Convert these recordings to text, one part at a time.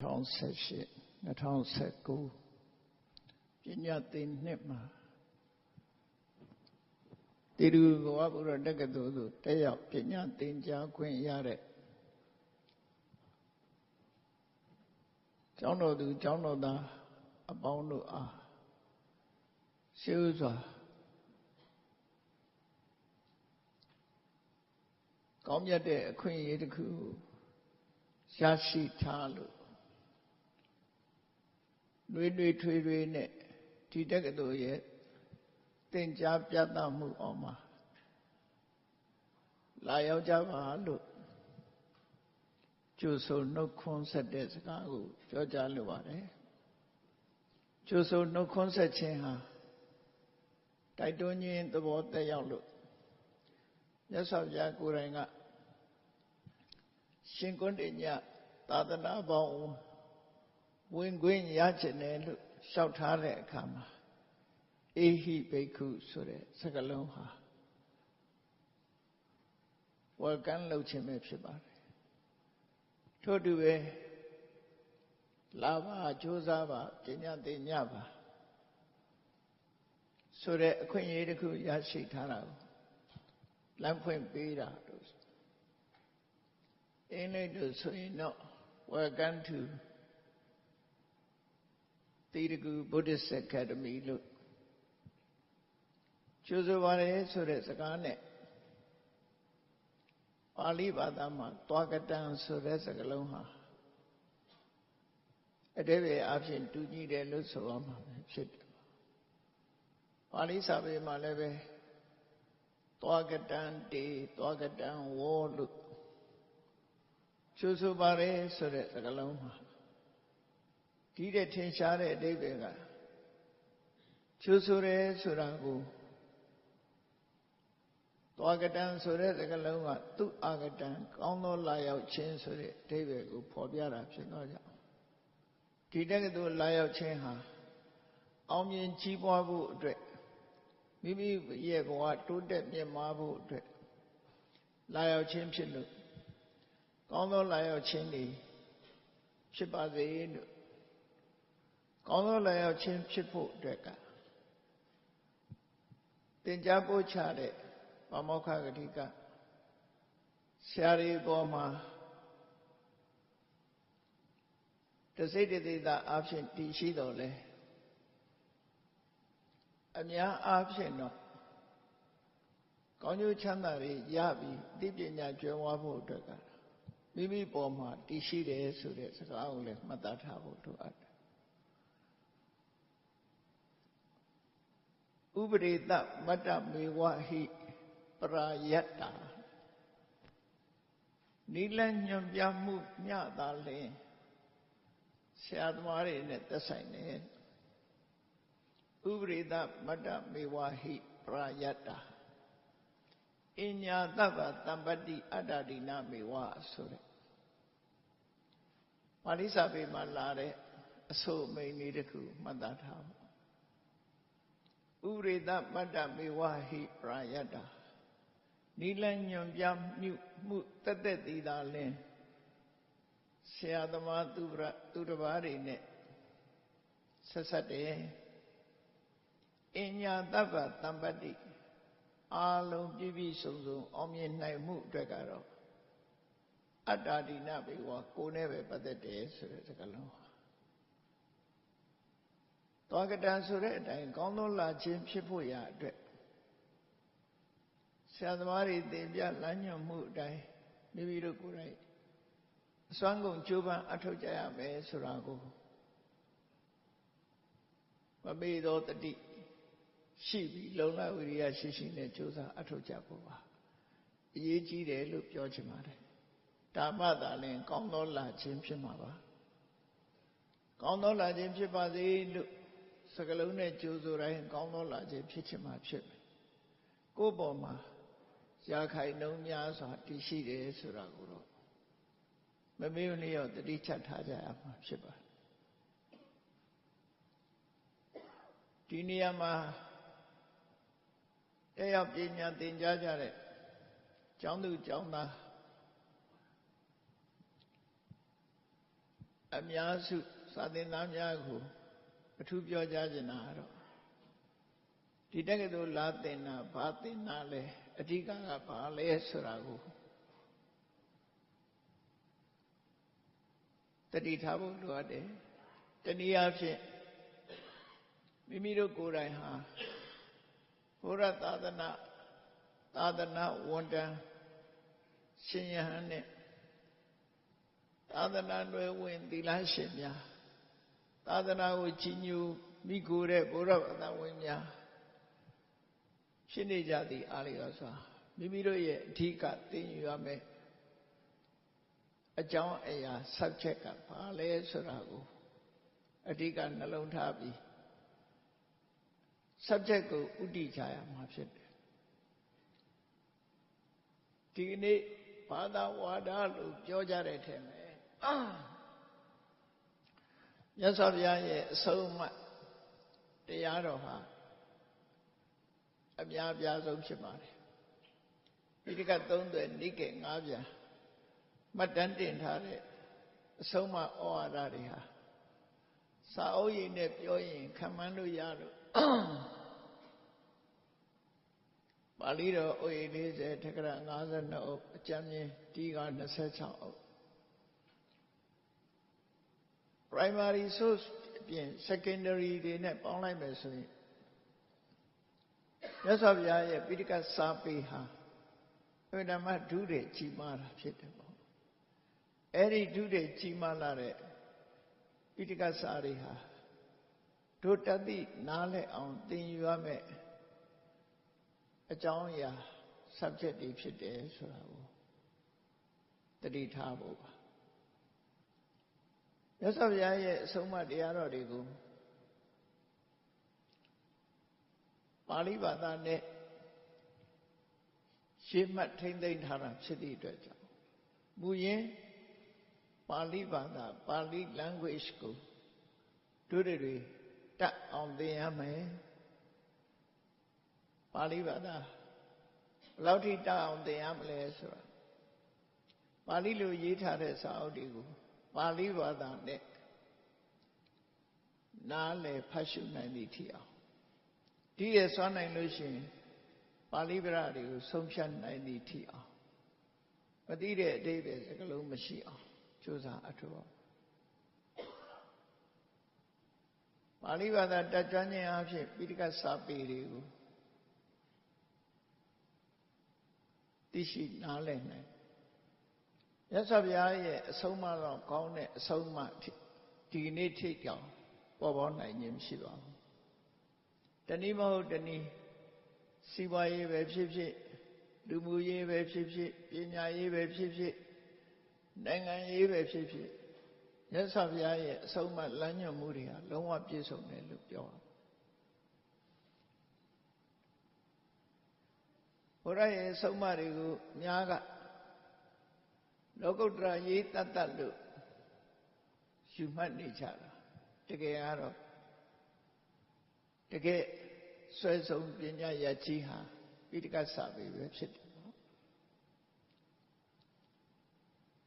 2018 2019ပညာသင်နှစ်မှာတိရူဘဝဘုရားတက္ကသိုလ်သို့တက်ရောက်ပညာသင်ကြားခွင့်ရတဲ့ကျောင်းတော်သူကျောင်းတော်သားအပေါင်းတို့အားရှေးဥစွာကောင်းမြတ်တဲ့အခွင့်အရေးတစ်ခုရရှိထားလို့ လွေးလွေးထွေးထွေးနဲ့ဒီတက္ကသိုလ်ရဲ့သင်ကြားပြသမှုအောင်မှာလာရောက်ကြပါလို့ကျိုးဆိုနှုတ်ခွန်းဆက်တဲ့စကားကိုပြောကြားလိုပါတယ်ကျိုးဆိုနှုတ်ခွန်းဆက်ခြင်းဟာတိုက်တွန်းခြင်းသဘောတက်ရောက်လို့မြတ်စွာဘုရားကိုယ်တိုင်ကရှင်ကွန်းတညသာသနာပေါင်း ဝင်ခွင့်ရချင်တယ်လို့လျှောက်ထားတဲ့အခါမှာအေဟိဘိက္ခုဆိုတဲ့စကားလုံးဟာ welcome လုပ်ခြင်းပဲဖြစ်ပါတယ်ထို့တူပဲလာပါကြိုးစားပါပညာသင်ညပါဆိုတဲ့အခွင့်အရေးတစ်ခုရရှိထားတာကိုလမ်းဖွင့်ပေးတာလို့အင်းလေးတို့ဆိုရင်တော့ welcome to တိရကူ Buddhist Academy လို့ကျိုးဆိုပါတယ်ဆိုတဲ့စကားနဲ့ပါဠိဘာသာမှာသွားကတံဆိုတဲ့စကားလုံးဟာအတိပ္ပယ်အဖြစ်တူညီတယ်လို့ဆိုရမှာဖြစ်တယ်။ပါဠိစာပေမှာလည်းပဲသွားကတံတေသွားကတံဝေါ်လို့ကျိုးဆိုပါတယ်ဆိုတဲ့စကားလုံးမှာ ဒီတဲ့ထင်ရှားတဲ့အတိပ္ပယ်ကကျိုးဆိုတယ်ဆိုတာကိုသွားကတံဆိုတဲ့စကားလုံးကသူ့အာကတံကောင်းသောလာရောက်ခြင်းဆိုတဲ့အဓိပ္ပာယ်ကိုဖော်ပြတာဖြစ်တော့ကြောင့်ဒီတက္ကသိုလ်လာရောက်ခြင်းဟာအောင်မြင်ကြီးပွားဖို့အတွက်မိမိရဲ့ဘဝတိုးတက်မြင့်မားဖို့အတွက်လာရောက်ခြင်းဖြစ်လို့ကောင်းသောလာရောက်ခြင်းတွေဖြစ်ပါစေလို့ ကောင်းသောလာရောက်ခြင်းဖြစ်ဖို့အတွက်ကသင်ကြားပို့ချတဲ့ပမောက္ခဂတိကဆရာတွေပေါ်မှာတစိတ်တသေးတာအဖြစ်တည်ရှိတော်လဲအများအားဖြင့်တော့ကောင်းကျိုးချမ်းသာတွေရပြီးသိပညာကျွမ်းဝဖို့အတွက်ကမိမိပေါ်မှာတည်ရှိတယ်ဆိုတဲ့စကားကိုလည်းမှတ်သားထားဖို့လိုအပ်တယ် ဥပရိတမတ္တမေဝဟိပရာယတ္တာနိလညွန်ပြမှုညသာလင်ဆရာသမားတွေနဲ့သက်ဆိုင်တယ်ဥပရိသမတ္တမေဝဟိပရာယတ္တာအညာတဗ္ဗတံပတ္တိအတ္တဒိနမေဝဆိုတဲ့ပါဠိစာပေမှာလာတဲ့အဆိုအမိန်လေးတစ်ခုမှတ်သားထားပါ ဥရိသမတ္တမေဝဟိပရာယတ္တာနိလညွန်ပြမှုမှုတက်တက်သေးတာလင်းဆရာသမားသူရသူတစ်ပါးတွေနဲ့ဆက်ဆက်တယ်အညာတဗ္ဗတံပတ္တိအာလုံးပြည့်ပြည့်စုံစုံအောင်မြင်နိုင်မှုအတွက်ကတော့အတ္တာဒိနဘေဝကိုယ်နဲ့ပဲပတ်သက်တယ်ဆိုတဲ့စကားလုံး သွားကတံဆိုတဲ့အတိုင်းကောင်းသောလာခြင်းဖြစ်ဖို့ရအတွက်ဆရာသမားတွေသင်ပြလမ်းညွှန်မှုအတိုင်းမိမိတို့ကိုယ်တိုင်အစွမ်းကုန်ကြိုးပမ်းအထောက်ကြရမယ်ဆိုတာကိုမမေ့သောတတိရှိပြီးလုံလဝိရိယရှိရှိနဲ့ကြိုးစားအထောက်ကြဖို့ပါအရေးကြီးတယ်လို့ပြောချင်ပါတယ်ဒါမှသာလျှင်ကောင်းသောလာခြင်းဖြစ်မှာပါကောင်းသောလာခြင်းဖြစ်ပါစေလို့စ ကလုံးနဲ့ကြိုးဆိုတိုင်းကောင်းသောလာခြင်းဖြစ်ချင်မှာဖြစ်မယ်ကိုယ့်ပေါ်မှာရာခိုင်နှုန်းများစွာတည်ရှိတယ်ဆိုတာကိုတော့မမေ့မလျော့တတိချက်ထားကြရမှာဖြစ်ပါတယ်ဒီနေရာမှာတက်ရောက်ပညာသင်ကြားကြတဲ့ကျောင်းသူကျောင်းသားအများစုစာသင်သားများကို အထူးပြောကြားချင်တာကတော့ဒီတက္ကသိုလ်လာသင်တာဘာသင်တာလဲအဓိကကဘာလဲဆိုတာကိုတတိထားဖို့လိုအပ်တယ်တနည်းအားဖြင့်မိမိတို့ကိုယ်တိုင်ဟာဘုရားသာသနာသာသနာဝန်တန်းရှင်ယဟန်နဲ့သာသနာ့နယ်ဝင်သီလရှင်များ သာသနာကိုကြီးညိုမိကိုတဲ့ဘုရားအသဝင်များဖြစ်နေကြသည့်အားလျော်စွာမိမိတို့ရဲ့အဓိကသိဉရမယ်အကြောင်းအရာ subject ကဘာလဲဆိုတာကိုအဓိကနှလုံးထားပြီး subject ကိုဥတည်ကြရမှာဖြစ်တယ်ဒီနေ့ဘာသာဝါဒလို့ပြောကြတဲ့ထဲမှာ မြတ်စွာဘုရားရဲ့အဆုံးအမတရားတော်ဟာအများအပြားဆုံးဖြစ်ပါတယ်ဒီတကသုံးသွယ်နိကေ၅ပြန်မှတ်တမ်းတင်ထားတဲ့အဆုံးအမဩဝါဒတွေဟာစာအုပ်ရည်နဲ့ပြောရင်ခံမှန်းလို့ရလို့ပါဠိတော်ဩရည်40ထက္ကရာ52အုပ်အကျမ်းမြင်ဒီက26အုပ် primary source အပြင် secondary တွေနဲ့ပေါင်းလိုက်မယ်ဆိုရင်မြတ်စွာဘုရားရဲ့ပိဋကစာပေဟာအမှန်တမ်းဒုတွေကြီးမားတာဖြစ်တယ်ပေါ့အဲ့ဒီဒုတွေကြီးမားလာတဲ့ပိဋကစာတွေဟာတို့တတိနားလဲအောင်သင်ယူရမယ်အကြောင်းအရာ subject တွေဖြစ်တယ်ဆိုတာကိုတတိထားဖို့ပါ မြတ်စွာဘုရားရဲ့အဆုံးအမတရားတော်တွေကိုပါဠိဘာသာနဲ့ရှင်းမှတ်ထိမ့်သိမ့်ထားတာဖြစ်သည့်အတွက်ကြောင့်မူရင်းပါဠိဘာသာပါဠိ language ကိုတို့တွေတတ်အောင်သင်ရမယ်ပါဠိဘာသာဘယ်လောက်ထိတတ်အောင်သင်ရမလဲဆိုတာပါဠိလိုရေးထားတဲ့စာအုပ်တွေကို ပါဠိဘာသာနဲ့နားလည်ဖတ်ရှုနိုင်သည့်ထိအောင်ဒီရစွမ်းနိုင်လို့ရှိရင်ပါဠိဗရတွေကိုဆုံးဖြတ်နိုင်သည့်ထိအောင်မသိတဲ့အတိတ်ပဲစကလုံးမရှိအောင်ကြိုးစားအထောက်ပါဠိဘာသာတတ်ကျွမ်းခြင်းအဖြစ်ပိဋကစာပေတွေကိုသိရှိနားလည်နိုင် မြတ်စွာဘုရားရဲ့အဆုံးအမတော့ကောင်းတဲ့အဆုံးအမဒီနေ့ထိကြောင်ပေါ်ပေါ်နိုင်ခြင်းမရှိပါဘူးတနည်းမဟုတ်တနည်းစီးပွားရေးပဲဖြစ်ဖြစ်လူမှုရေးပဲဖြစ်ဖြစ်ပညာရေးပဲဖြစ်ဖြစ်နိုင်ငံရေးပဲဖြစ်ဖြစ်မြတ်စွာဘုရားရဲ့အဆုံးအမလမ်းညွှန်မှုတွေဟာလုံးဝပြည့်စုံတယ်လို့ပြောတာဘုရားရဲ့အဆုံးအမတွေကိုအများက လောကုတ္တရာရေးတတ်တတ်လို့ယူမှတ်နေကြတာတကယ်ကတော့တကယ်ဆွဲဆုံးပညာရကြီးဟာပိဋကစာပေပဲဖြစ်တယ်ပေါ့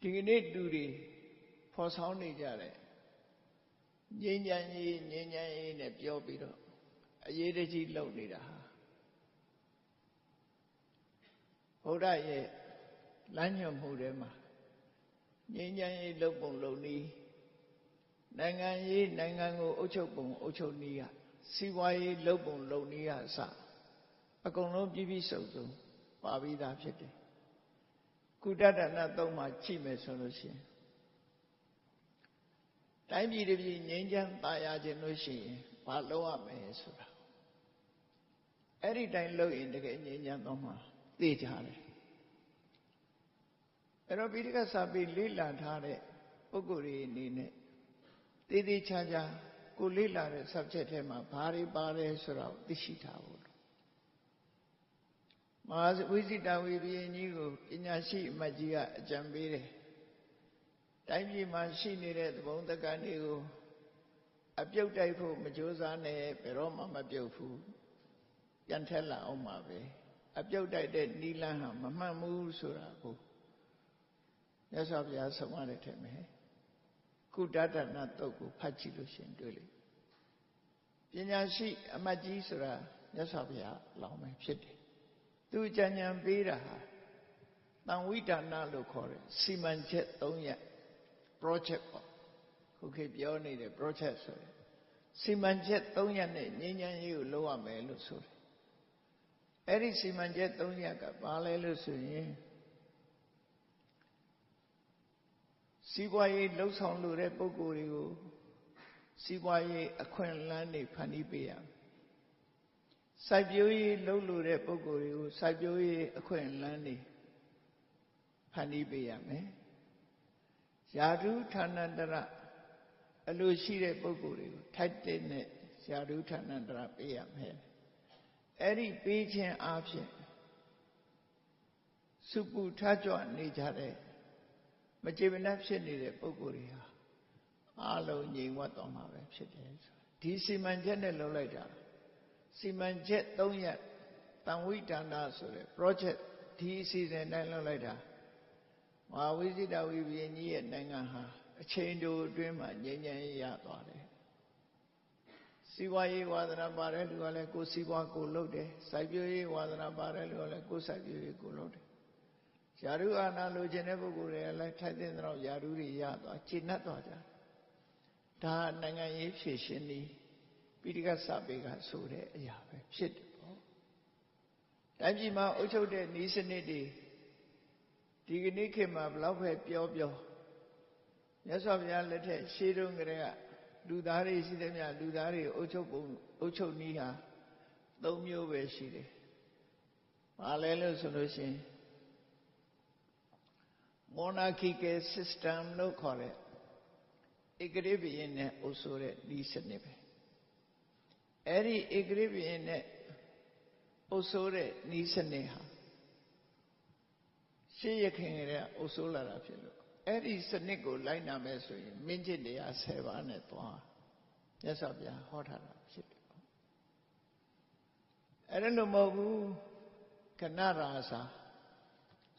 ဒီကနေ့လူတွေဖော်ဆောင်နေကြတယ်ငြိမ်းချမ်းရေးငြိမ်းချမ်းရေးနဲ့ပြောပြီးတော့အရေးတကြီးလုပ်နေတာဟာဘုရားရဲ့လမ်းညွှန်မှုထဲမှာ ငြိမ်းချမ်းရေးလုပ်ပုံလုပ်နည်းနိုင်ငံရေးနိုင်ငံကိုအုပ်ချုပ်ပုံအုပ်ချုပ်နည်းကစီးပွားရေးလုပ်ပုံလုပ်နည်းကအစအကုန်လုံးပြည့်ပြည့်စုံစုံပါပြီးသားဖြစ်တယ်ကုတ္တဒနာသုံးမှာကြည့်မယ်ဆိုလို့ရှိရင်တိုင်းပြည်တစ်ပြည်ငြိမ်းချမ်းသာယာခြင်းလို့ရှိရင်ဘာလုပ်ရမလဲဆိုတာအဲ့ဒီတိုင်းလုပ်ရင်တကယ်ငြိမ်းချမ်းတော့မှာသိကြတယ် အဲ့တော့ပိဋကစာပေလေ့လာထားတဲ့ပုဂ္ဂိုလ်တွေအနေနဲ့တည်တည်ချာချာကိုလေ့လာတဲ့ subject ထဲမှာဘာတွေပါတယ်ဆိုတော့သိရှိထားဖို့မဟာဝိဇိတဝိပယင်ကြီးကိုပညာရှိအမတ်ကြီးကအကြံပေးတယ်တိုင်းပြည်မှာရှိနေတဲ့သဘုံတက္ကန်းတွေကိုအပြုတ်တိုက်ဖို့မကြိုးစားနဲ့ဘယ်တော့မှမပြုတ်ဘူးပြန်ထက်လာအောင်ပါပဲအပြုတ်တိုက်တဲ့နီလန်းဟာမမှန်ဘူးဆိုတာကို မြတ်စွာဘုရားဆုံးမတဲ့ထင်မယ်ကုဒဒနာတုတ်ကိုဖတ်ကြည့်လို့ရှင်တွေ့လိမ့်ပညာရှိအမတ်ကြီးဆိုတာမြတ်စွာဘုရားလောင်းပဲဖြစ်တယ်သူကြံဉာဏ်ပေးတာဟာတန်ဝိဒါနလို့ခေါ်တယ်စီမံချက်၃ရပ် project ပေါ့ခုခေတ်ပြောနေတဲ့ project ဆိုတယ်စီမံချက်၃ရပ်နဲ့ငြိမ်းချမ်းရေးကိုလုပ်ရမယ်လို့ဆိုတယ်အဲ့ဒီစီမံချက်၃ရပ်ကဘာလဲလို့ဆိုရင် စီးပွားရေးလှုပ်ဆောင်လို့တဲ့ပုံကိုယ်တွေကိုစီးပွားရေးအခွင့်အလမ်းတွေဖန်တီးပေးရမယ်စိုက်ပျိုးရေးလှုပ်လို့တဲ့ပုံကိုယ်တွေကိုစိုက်ပျိုးရေးအခွင့်အလမ်းတွေဖန်တီးပေးရမယ်ယာဓုဌာနတရအလိုရှိတဲ့ပုံကိုယ်တွေကိုထိုက်တဲ့နဲ့ယာဓုဌာနတရပေးရမယ်အဲ့ဒီပေးခြင်းအပြင်စုပူထားကြွနေကြတဲ့ မကြေမနပ်ဖြစ်နေတဲ့ပုံကိုယ်တွေဟာအလုံးငြိမ်ဝတ်သွားမှာပဲဖြစ်တယ်ဆိုဒီစီမံချက်နဲ့လုပ်လိုက်တာစီမံချက်၃ရပ်တန်ဝိဒါနဆိုတဲ့ project ဒီအစီအစဉ်တိုင်းလုပ်လိုက်တာမဟာဝိဇိတဝိပယင်ကြီးရဲ့နိုင်ငံဟာအချိန်တိုအတွင်းမှာငြိမ်းချမ်းရသွားတယ်စီးပွားရေးဝါသနာပါတဲ့လူကလည်းကိုယ်စီးပွားကိုလုပ်တယ်စိုက်ပျိုးရေးဝါသနာပါတဲ့လူကလည်းကိုယ်စိုက်ပျိုးရေးကိုလုပ်တယ် ယာရုအာနာလိုချင်တဲ့ပုဂ္ဂိုလ်တွေကလည်းထိုက်တဲ့တော့ယာရုတွေရသွားကျင့်တတ်သွားကြဒါနိုင်ငံရေးဖြည့်ရှင်နေပိဋကစပေကဆိုတဲ့အရာပဲဖြစ်တယ်ပေါ့တိုင်းပြည်မှာအုပ်ချုပ်တဲ့ဤစနစ်တွေဒီကနေ့ခေတ်မှာဘလောက်ပဲပြောပြောမြတ်စွာဘုရားလက်ထက်ရှေးတုန်းကတည်းကလူသားတွေရှိတဲ့မြလူသားတွေအုပ်ချုပ်ပုံအုပ်ချုပ်နည်းဟာ၃မျိုးပဲရှိတယ်။ဘာလဲလို့ဆိုလို့ရှိရင် monarchical system လို့ခေါ်တဲ့ဧကရေဘုရင်နဲ့အုပ်စိုးတဲ့ဤစနစ်ပဲအဲ့ဒီဧကရေဘုရင်နဲ့အုပ်စိုးတဲ့ဤစနစ်ဟာရှေးရခင်ကလေးအုပ်စိုးလာတာဖြစ်လို့အဲ့ဒီစနစ်ကိုလိုက်နာမယ်ဆိုရင်မင်းကျင့်တရား10ပါးနဲ့သွားမြတ်စွာဘုရားဟောထားတာဖြစ်တယ်အဲ့ဒါလို့မဟုတ်ဘူးကဏရာစာ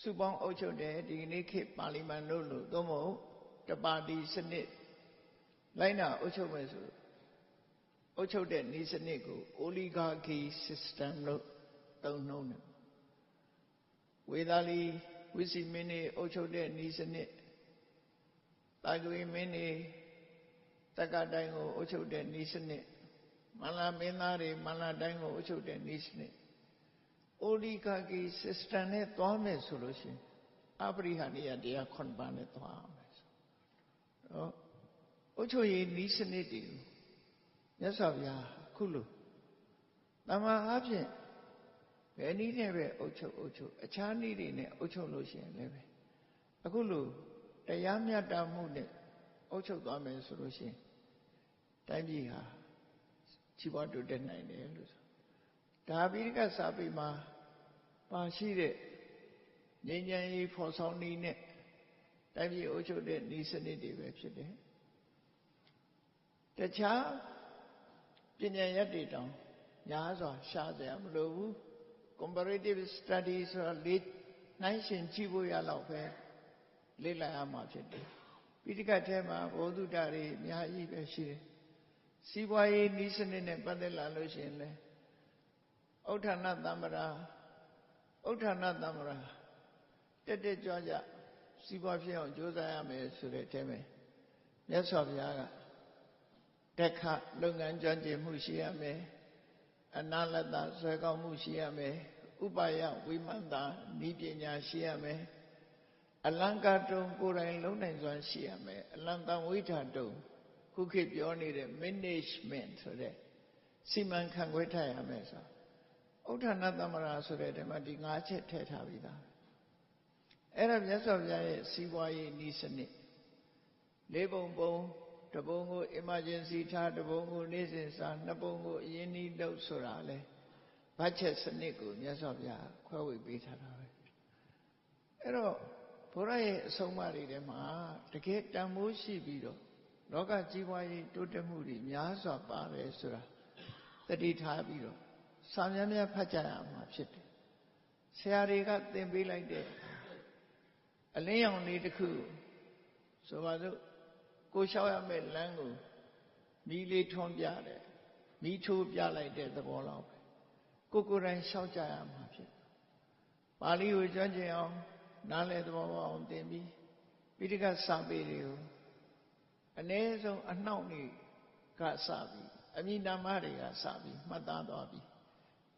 စုပေါင်းအုပ်ချုပ်တယ်ဒီကနေ့ခေတ်ပါလီမန်တို့လို့သို့မဟုတ်တပါတီစနစ်လိုက်နာအုပ်ချုပ်မယ်ဆိုအုပ်ချုပ်တဲ့ဤစနစ်ကို oligarchy system လို့သုံးနှုန်းတယ်ဝေသာလီဝိစီမင်းနေအုပ်ချုပ်တဲ့ဤစနစ်တာဂဝေမင်းနေတက္ကတိုင်းကိုအုပ်ချုပ်တဲ့ဤစနစ်မန္လာမင်းသားတွေမန္လာတိုင်းကိုအုပ်ချုပ်တဲ့ဤစနစ် oligarchy system နဲ့သွားမယ်ဆိုလို့ရှိရင်အပရိဟာနိယတရား9ပါးနဲ့သွားမယ်ဆိုတော့အုပ်ချုပ်ရေးဤစနစ်တွေမြတ်စွာဘုရားခုလိုတမန်အားဖြင့်ဘယ်နည်းနဲ့ပဲအုပ်ချုပ်အုပ်ချုပ်အခြားနည်းတွေနဲ့အုပ်ချုပ်လို့ရှိရင်လည်းပဲအခုလိုတရားမျှတမှုနဲ့အုပ်ချုပ်သွားမယ်ဆိုလို့ရှိရင်တိုင်းပြည်ဟာကြီးပွားတိုးတက်နိုင်တယ်လို့ဆို ဒါပိဋကစာပေမှာပါရှိတဲ့ငြိမ်းချမ်းရေးဖော်ဆောင်နည်းနဲ့တိုင်းပြည်အုပ်ချုပ်တဲ့ဤစနစ်တွေပဲဖြစ်တယ်တခြားပညာရက်တွေတောင်များစွာရှားစရာမလိုဘူး comparative study ဆိုတာလေ့နှိုင်းရှင်ကြည့်ဖို့ရတော့ပဲလေ့လာရမှာဖြစ်တယ်ပိဋကတ်ထဲမှာဘောဓုတတွေအများကြီးပဲရှိတယ်စီးပွားရေးဤစနစ်နဲ့ပတ်သက်လာလို့ရှိရင်လည်း ဥဋ္ဌာဏတမ္ပရာဥဋ္ဌာဏတမ္ပရာတက်တက်ကြွကြစီးပွားဖြစ်အောင်ကြိုးစားရမယ်ဆိုတဲ့အထဲမှာမြတ်စွာဘုရားကတက်ခလုပ်ငန်းကြွကျင်မှုရှိရမယ်အနာလတဆွဲကောင်းမှုရှိရမယ်ဥပယဝိမန္တာဤပညာရှိရမယ်အလံကာတုံကိုယ်တိုင်လုံးနိုင်စွမ်းရှိရမယ်အလံတံဝိထာတုံခုခေတ်ပြောနေတဲ့ management ဆိုတဲ့စီမံခန့်ခွဲထားရမယ်ဆို ဥဋ္ဌာဏသမရာဆိုတဲ့ဓမ္မဒီ၅ချက်ထည့်ထားပြီးသားအဲ့ဒါမြတ်စွာဘုရားရဲ့စီးပွားရေးဤစနစ်လေးပုံပုံတပုံကို emergency ထားတပုံကိုနေ့စဉ်စားနှစ်ပုံကိုအရင်နီးလုပ်ဆိုတာလဲဘတ်ချက်စနစ်ကိုမြတ်စွာဘုရားခွဲဝေပေးထားတာပဲအဲ့တော့ဘုရားရဲ့အဆုံးအမတွေထဲမှာတကယ်တန်ဖိုးရှိပြီးတော့လောကကြီးပွားရေးတိုးတက်မှုတွေများစွာပါတယ်ဆိုတာတတိထားပြီးတော့ စာများများဖတ်ကြရမှာဖြစ်တယ်ဆရာတွေကသင်ပေးလိုက်တဲ့အလင်းရောင်လေးတစ်ခုဆိုပါစို့ကိုလျှောက်ရမယ့်လမ်းကိုမိလေးထွန်းပြတယ်မိထိုးပြလိုက်တဲ့သဘောလောက်ပဲကိုကိုယ်တိုင်လျှောက်ကြရမှာဖြစ်ပါဠိကိုကြွကျင်အောင်နားလည်သဘောပေါက်အောင်သင်ပြီးပိဋကစာပေတွေကိုအ ਨੇ ဆုံးအနှောင့်နေကစပြီးအမိနာမတွေကစပြီးမှတ်သားသွားပြီး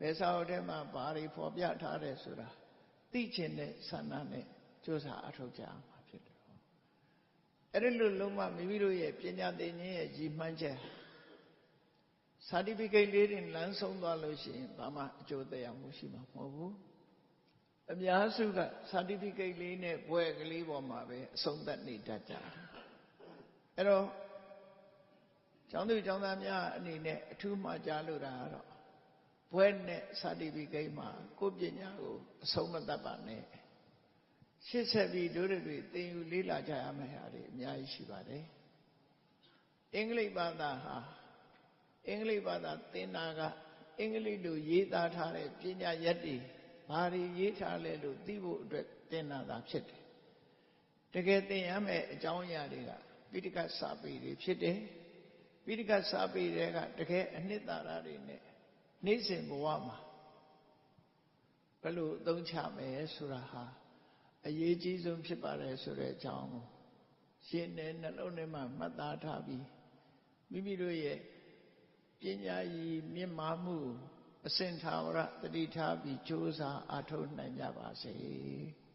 ဘယ်စာအုပ်ထဲမှာဘာတွေဖော်ပြထားတယ်ဆိုတာသိချင်တဲ့ဆန္ဒနဲ့ကြိုးစားအထောက်ကြမှာဖြစ်တယ်။အဲ့ဒီလိုလုံးဝမိမိတို့ရဲ့ပညာသင်ခြင်းရဲ့ရည်မှန်းချက် certificate လေးတွေလမ်းဆုံးသွားလို့ရှိရင်ဘာမှအကျိုးသက်ရောက်မှုရှိမှာမဟုတ်ဘူး။အများစုက certificate လေးနဲ့ဘွဲ့ကလေးပေါ်မှာပဲအဆုံးသတ်နေတတ်ကြတယ်။အဲ့တော့ကျောင်းသူကျောင်းသားများအနေနဲ့အထူးမှကြားလို့တာကတော့ ဘွဲ့နဲ့ certificate မှာကိုယ်ပညာကိုအဆုံးမသတ်ပါနဲ့ရှေ့ဆက်ပြီးတို့တွေသင်ယူလေ့လာကြရမယ့်ဟာတွေအများကြီးရှိပါတယ်အင်္ဂလိပ်ဘာသာဟာအင်္ဂလိပ်ဘာသာသင်တာကအင်္ဂလိပ်လိုရေးသားထားတဲ့ပညာရက်တွေဘာတွေရေးထားလဲလို့သိဖို့အတွက်သင်တာသာဖြစ်တယ်တကယ်သင်ရမယ့်အကြောင်းအရာတွေကပိဋကစာပေတွေဖြစ်တယ်ပိဋကစာပေတွေကတကယ်အနှစ်သာရတွေနဲ့ နေ့စဉ်ဘဝမှာဘယ်လိုအသုံးချမယ်ဆိုတာဟာအရေးကြီးဆုံးဖြစ်ပါတယ်ဆိုတဲ့အကြောင်းကိုရှင်းတဲ့နှလုံးထဲမှာမှတ်သားထားပြီးမိမိတို့ရဲ့ပညာရည်မြင့်မားမှုအစဉ်သာဝရတတိထားပြီးကြိုးစားအားထုတ်နိုင်ကြပါစေ။